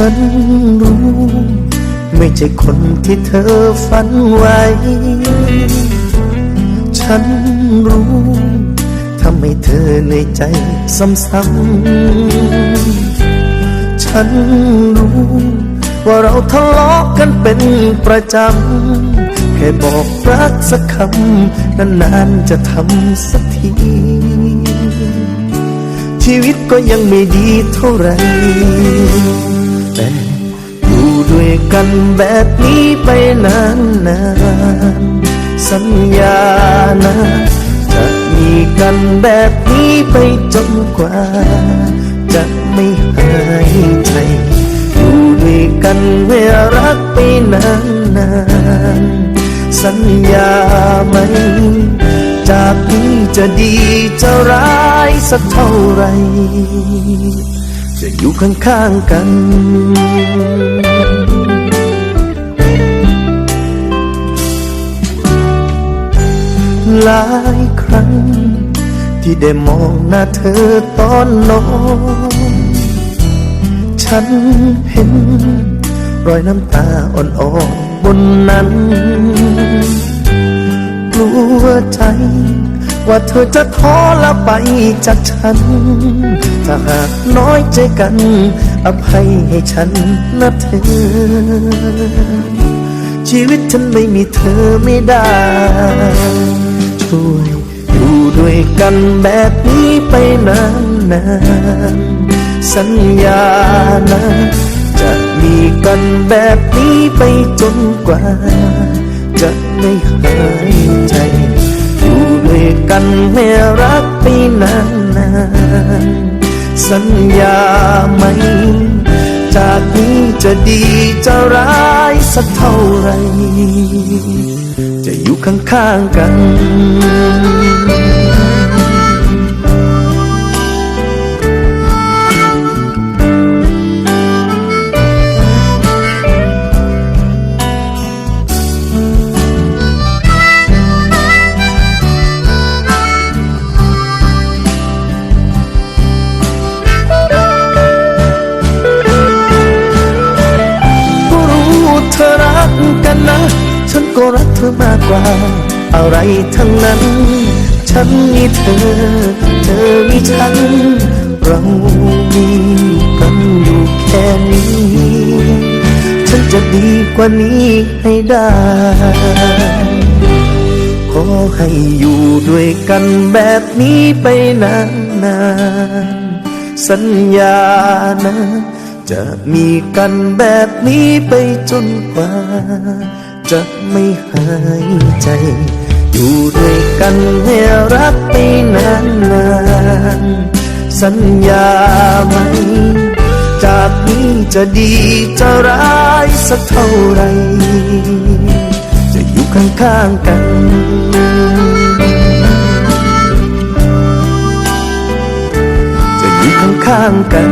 ฉันรู้ ไม่ใช่คนที่เธอฝันไว้ ฉันรู้ทำให้เธอเหนื่อยใจซ้ำๆฉันรู้ ว่าเราทะเลาะกันเป็นประจำ แค่บอกรักสักคำ นานๆจะทำสักที ชีวิตก็ยังไม่ดีเท่าไหร่ แต่อยู่ด้วยกันแบบนี้ไปนานๆสัญญานะ จะมีกันแบบนี้ไปจนกว่า จะไม่หายใจ อยู่ด้วยกันเมื่อรักไปนานๆสัญญาไหม จากนี้จะดีจะร้ายสักเท่าไหร่ จะอยู่ข้างๆกันหลายครั้ง ที่ได้มองหน้าเธอตอนนอนฉันเห็น รอยน้ำตาอ่อนๆบนนั้น กลัวใจ ว่าเธอจะท้อละไปจากฉัน ถ้าหากน้อยใจกัน อภัยให้ฉันนะเธอ ชีวิตฉันไม่มีเธอไม่ได้ ช่วยอยู่ด้วยกันแบบนี้ไปนานๆสัญญานะจะมีกันแบบนี้ไปจนกว่า จะไม่หายใจ กันไม่รักไปนานนานสัญญาไหม จากนี้จะดีจะร้ายสักเท่าไร จะอยู่ข้างๆกัน อมากกว่า อะไรทั้งนั้น ฉันมีเธอ เธอมีฉัน เรามีกันอยู่แค่นี้ ฉันจะดีกว่านี้ให้ได้ ขอให้อยู่ด้วยกันแบบนี้ไปนานๆ สัญญานะจะมีกันแบบนี้ไปจนกว่า จะไม่หายใจ อยู่ด้วยกันให้รักไปนานๆสัญญาไหม จากนี้จะดีจะร้ายสักเท่าไหรจะอยู่ข้างๆกันจะอยู่ข้างๆกัน